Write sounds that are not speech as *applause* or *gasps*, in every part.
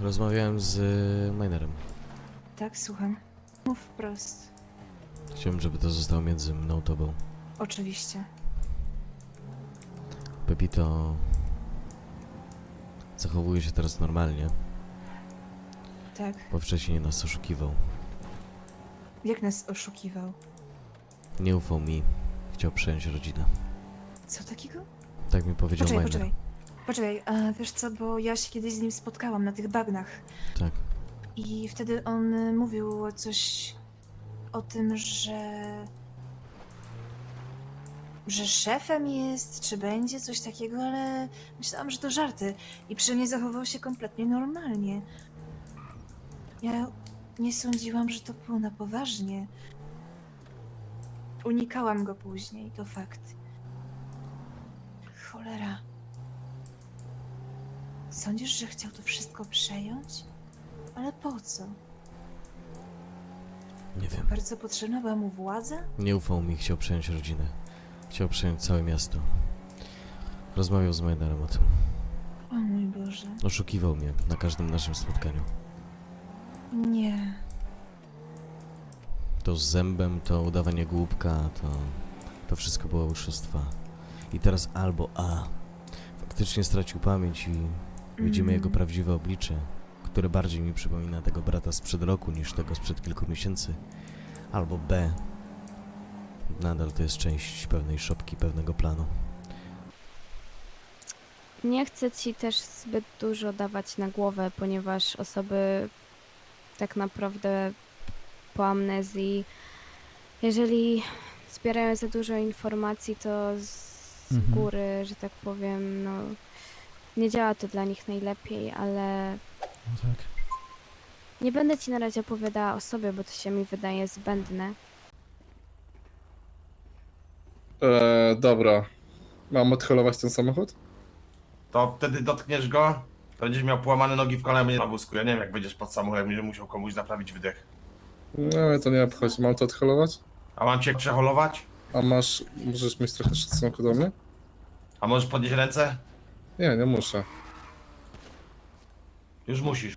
rozmawiałem z y, minerem. Tak, słucham. Mów wprost. Chciałbym, żeby to zostało między mną tobą. Oczywiście. Pepito zachowuje się teraz normalnie, Tak. bo wcześniej nas oszukiwał. Jak nas oszukiwał? Nie ufał mi. Chciał przejąć rodzinę. Co takiego? Tak mi powiedział Poczekaj, miner. poczekaj. Poczekaj, a wiesz co, bo ja się kiedyś z nim spotkałam na tych bagnach. Tak. I wtedy on y, mówił coś o tym, że. że szefem jest, czy będzie coś takiego, ale myślałam, że to żarty. I przy mnie zachował się kompletnie normalnie. Ja nie sądziłam, że to było na poważnie. Unikałam go później, to fakt. Cholera. Sądzisz, że chciał to wszystko przejąć? Ale po co? Nie wiem. Bardzo potrzebna była mu władza? Nie ufał mi, chciał przejąć rodzinę. Chciał przejąć całe miasto. Rozmawiał z minerem o tym. O mój Boże. Oszukiwał mnie na każdym naszym spotkaniu. Nie. To z zębem, to udawanie głupka, to... To wszystko było oszustwa. I teraz albo A. Faktycznie stracił pamięć i widzimy Mm. jego prawdziwe oblicze, które bardziej mi przypomina tego brata sprzed roku niż tego sprzed kilku miesięcy. Albo B. Nadal to jest część pewnej szopki, pewnego planu. Nie chcę ci też zbyt dużo dawać na głowę, ponieważ osoby tak naprawdę po amnezji, jeżeli zbierają za dużo informacji, to z Mhm. góry, że tak powiem, no nie działa to dla nich najlepiej, ale No tak. nie będę ci na razie opowiadała o sobie, bo to się mi wydaje zbędne. Eee, dobra. Mam odholować ten samochód? To wtedy dotkniesz go, to będziesz miał połamane nogi w kolanie na wózku. Ja nie wiem, jak będziesz pod samochodem, będziesz musiał komuś naprawić wydech. No, mnie to nie obchodzi. Mam to odholować? A mam cię przeholować? A masz... Możesz mieć trochę szacunku do mnie? A możesz podnieść ręce? Nie, nie muszę. Już musisz.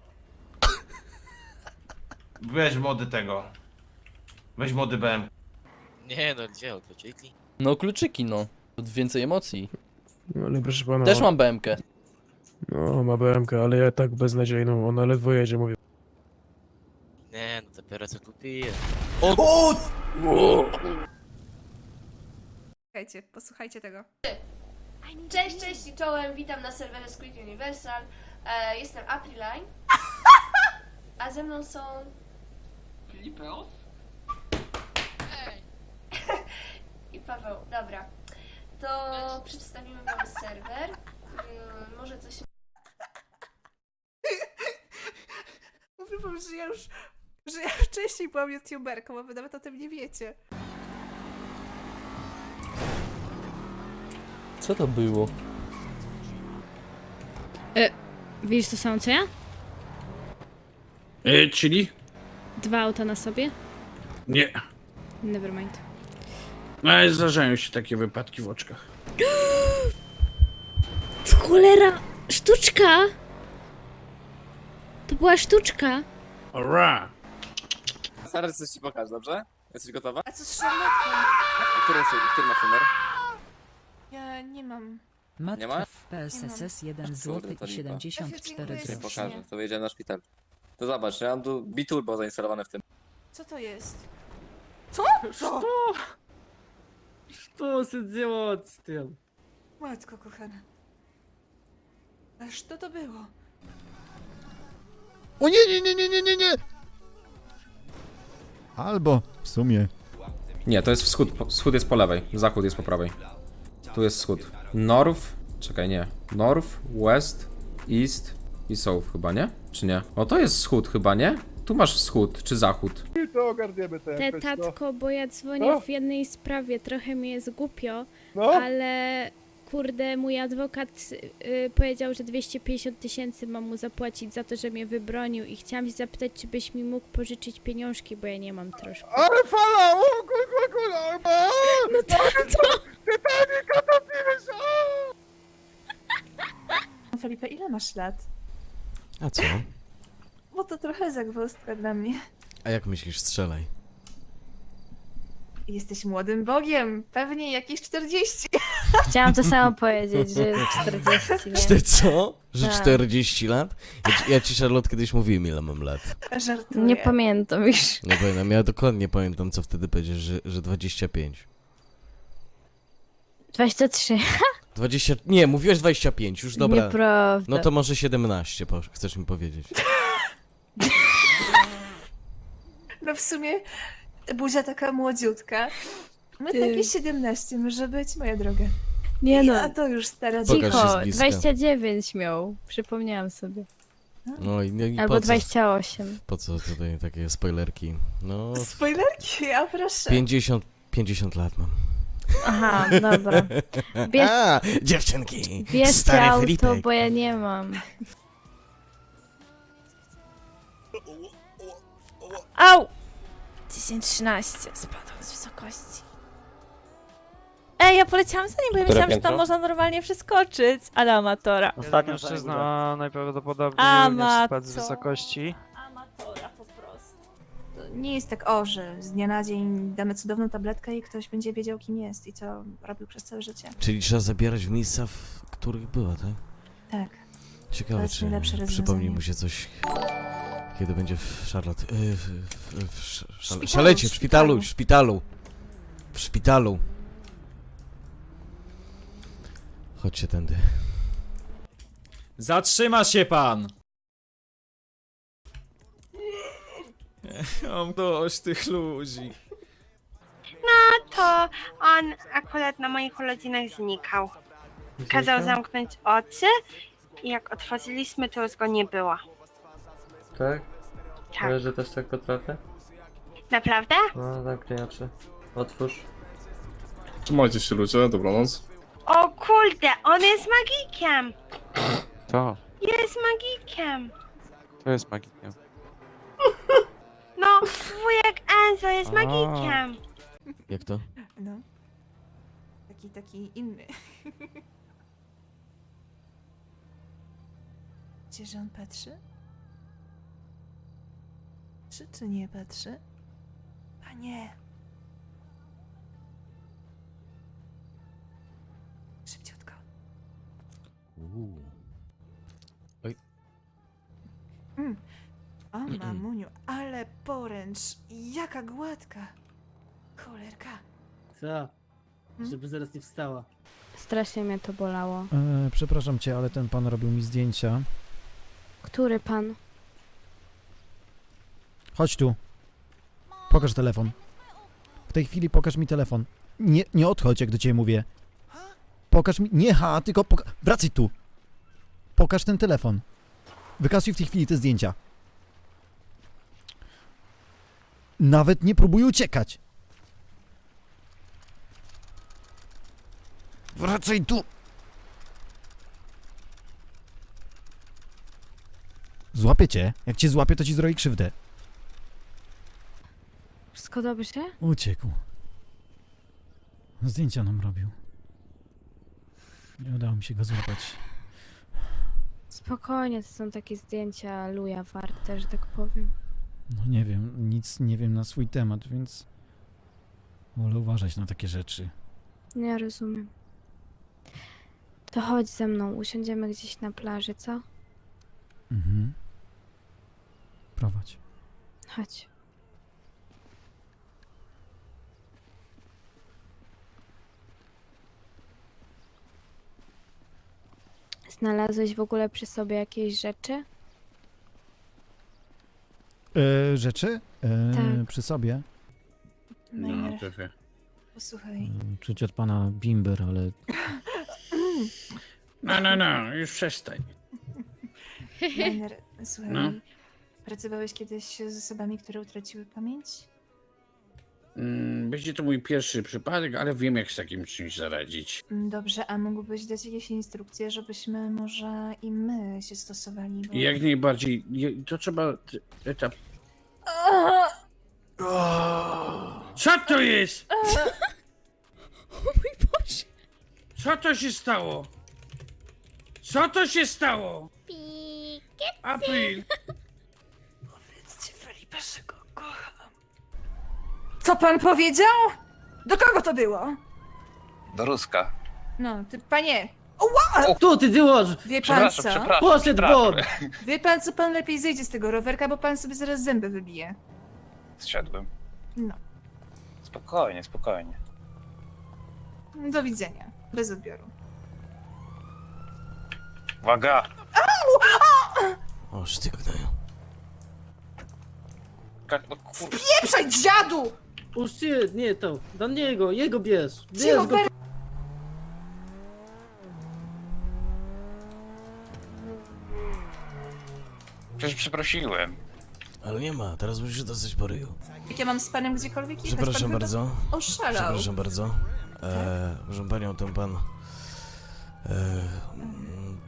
Weź mody tego. Weź mody BM. Nie no, gdzie Jackie? No kluczyki no. Więcej emocji. No ale proszę pana. Też mam BMK. No, ma BMK, ale ja tak beznadziejną, ona ledwo jedzie, mówię. Nie no, dopiero co kupiłem. Słuchajcie, posłuchajcie tego. Cześć, cześć i czołem, witam na serwerze Squid Universal. E, jestem Apriline. A ze mną są... *laughs* I Paweł, dobra. To przedstawimy wam serwer. Mm, może coś... Mówię wam, że ja już, że ja wcześniej byłam youtuberką, a wy nawet o tym nie wiecie. Co to było? Widzisz to samo co ja? E, czyli? Dwa auta na sobie? Nie. Nevermind. No, ale zdarzają się takie wypadki w oczkach. *gasps* Cholera! Sztuczka! To była sztuczka! Ora! Zaraz coś ci pokażę, dobrze? Jesteś gotowa? A co z szarlotką? Który, który masz numer? Ja nie mam. Nie ma? PSSS 1 zł i 74 Dziękuję. Ci grosze. pokażę, to wyjedziemy na szpital. To zobacz, ja mam tu Biturbo zainstalowane w tym. Co to jest? Co? Co? Что се делать с тем? Matko kochana. Aż to to było? O nie, nie, nie, nie, nie, nie, nie! Albo w sumie. Nie, to jest wschód. Wschód jest po lewej. Zachód jest po prawej. Tu jest wschód. North... Czekaj, nie. North, west, east i south chyba, nie? Czy nie? O, to jest wschód chyba, nie? Tu masz wschód, czy zachód? Te tatko, bo ja dzwonię No. w jednej sprawie, trochę mi jest głupio, No, ale kurde, mój adwokat y, powiedział, że 250 tysięcy mam mu zapłacić za to, że mnie wybronił i chciałam się zapytać, czy byś mi mógł pożyczyć pieniążki, bo ja nie mam troszkę. ale fala! O, kur, kur, kur, a, No tato! Titanica topiłeś! o! Felipe, ile masz lat? A co? to trochę zagwozdka dla mnie. A jak myślisz, strzelaj. Jesteś młodym bogiem, pewnie jakieś 40. Chciałam to samo powiedzieć, że jest 40, nie? Ty co? Że Tak. 40 lat? Ja ci, ja ci Charlotte kiedyś mówiłem ile mam lat. Żartuję. Nie pamiętam już. Nie pamiętam, ja dokładnie pamiętam co wtedy powiedziesz, że, że 25. 23. 20, nie, mówiłeś 25, już dobra. Nieprawda. No to może 17, po- chcesz mi powiedzieć. No w sumie buzia taka młodziutka. My Ty. takie 17 może być, moja droga. Nie no. A to już stara z Cicho, bliska. 29 miał. Przypomniałam sobie. No i, no i Albo po co, 28. po co tutaj takie spoilerki? No, Spoilerki, a proszę. 50, 50 lat mam. Aha, dobra. *laughs* Bierz, A, dziewczynki! bierzcie Stary auto, Filipek. bo ja nie mam. Au! 10-13 spadłam z wysokości. Ej, ja poleciałam za nim, bo ja Które myślałam, że piętro? tam można normalnie przeskoczyć, ale amatora. Ostatnio mężczyzna najprawdopodobniej Amator. spadł z wysokości. Amatora po prostu. To nie jest tak, o, że z dnia na dzień damy cudowną tabletkę i ktoś będzie wiedział, kim jest i co robił przez całe życie. Czyli trzeba zabierać w miejsca, w których była, tak? Tak. Ciekawe, To jest czy najlepsze przypomni mu się coś, kiedy będzie w Charlotte, y, w, w, w, sz- szale, szpitalu, szalecie, w w szpitalu, w szpitalu. szpitalu, w szpitalu. Chodźcie tędy. Zatrzyma się pan! *laughs* Mam dość tych ludzi. To on akurat na moich urodzinach znikał. Kazał zamknąć oczy i jak otworzyliśmy, to już go nie było. Tak? Tak. że też tak potrafię? Naprawdę? No, zamknij oczy. Otwórz. Trzymajcie się ludzie, dobranoc. O kurde, on jest magikiem! To, Jest magikiem! to jest magikiem. No, wujek Enzo jest A. magikiem! Jak to? No. Taki, taki inny. *laughs* Gdzie, że on patrzy? Czy, czy nie patrzy? A nie. Szybciutko. Uuu. O, mamuniu, ale poręcz. Jaka gładka. Cholerka. Co? Hmm? Żeby zaraz nie wstała. Strasznie mnie to bolało. E, przepraszam cię, ale ten pan robił mi zdjęcia. Który pan? Chodź tu. Pokaż telefon. W tej chwili pokaż mi telefon. Nie, nie odchodź, jak do ciebie mówię. Pokaż mi. Nie ha, tylko poka- wracaj tu. Pokaż ten telefon. Wykasuj w tej chwili te zdjęcia. Nawet nie próbuj uciekać. Wracaj tu. Złapię cię. Jak cię złapię, to ci zrobi krzywdę. Wszystko dobrze? Uciekł. Zdjęcia nam robił. Nie udało mi się go złapać. Spokojnie, to są takie zdjęcia luja warte, że tak powiem. No nie wiem, nic nie wiem na swój temat, więc wolę uważać na takie rzeczy. Nie rozumiem. To chodź ze mną, usiądziemy gdzieś na plaży, co? Mhm. Prowadź. Chodź. Znalazłeś w ogóle przy sobie jakieś rzeczy? E, rzeczy? E, Tak. Przy sobie. Majer, pewnie. posłuchaj. E, Czuć od pana bimber, ale No, no, no, już przestań. Majer, *laughs* słuchaj. No. Pracowałeś kiedyś z osobami, które utraciły pamięć? Mm, Będzie to mój pierwszy przypadek, ale wiem jak z takim czymś zaradzić. Mm, Dobrze, a mógłbyś dać jakieś instrukcje, żebyśmy może i my się stosowali? Bo... Jak najbardziej, to trzeba etap... Co to jest? *laughs* Co to się stało? Co to się stało? April! *laughs* Co pan powiedział? Do kogo to było? Do Ruska. No, ty panie. Oła! Tu, ty dyłoż! Wie pan co? Poszedł won! *laughs* Wie pan co, pan lepiej zejdzie z tego rowerka, bo pan sobie zaraz zęby wybije. Zsiadłem. No. Spokojnie, spokojnie. Do widzenia. Bez odbioru. Uwaga! O, sztywnają. Ka- No kur... Pieprzaj, dziadu! O shit, nie to. Do niego, jego bierz. Cicho, Ber- Przecież przeprosiłem. Ale nie ma, teraz musisz dostać po ryju. Jak ja mam z panem gdziekolwiek jechać? Przepraszam pan chyba bardzo. Oszalał. Przepraszam bardzo. E, proszę panią, ten pan. E,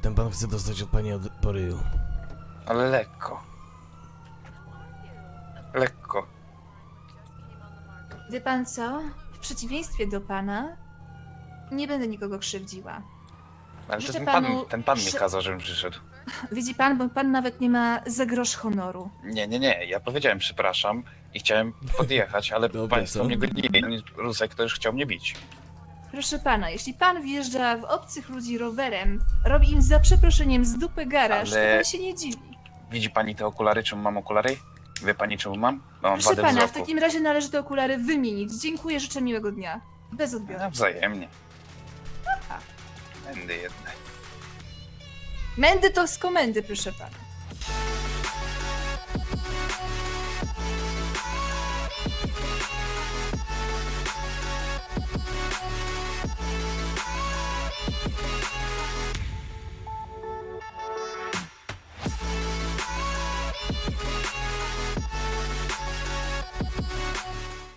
ten pan chce dostać od pani od, po ryju. Ale lekko. Lekko. Wie pan co? W przeciwieństwie do pana, nie będę nikogo krzywdziła. Ale to Życzę ten pan, panu ten pan mi kazał, żebym przyszedł. *laughs* Widzi pan, bo pan nawet nie ma za grosz honoru. Nie, nie, nie. Ja powiedziałem przepraszam i chciałem podjechać, ale Dobra, państwo co? mnie gonili. Rusek to już chciał mnie bić. Proszę pana, jeśli pan wjeżdża w obcych ludzi rowerem, robi im za przeproszeniem z dupy garaż, Ale- to pan się nie dziwi. Widzi pani te okulary? Czemu mam okulary? Wie pani czemu mam? Bo mam Proszę wadę pana, w wzroku. takim razie należy te okulary wymienić. Dziękuję, życzę miłego dnia. Bez odbioru. No, wzajemnie. Będę jedne. Mędy to z komendy, proszę pana.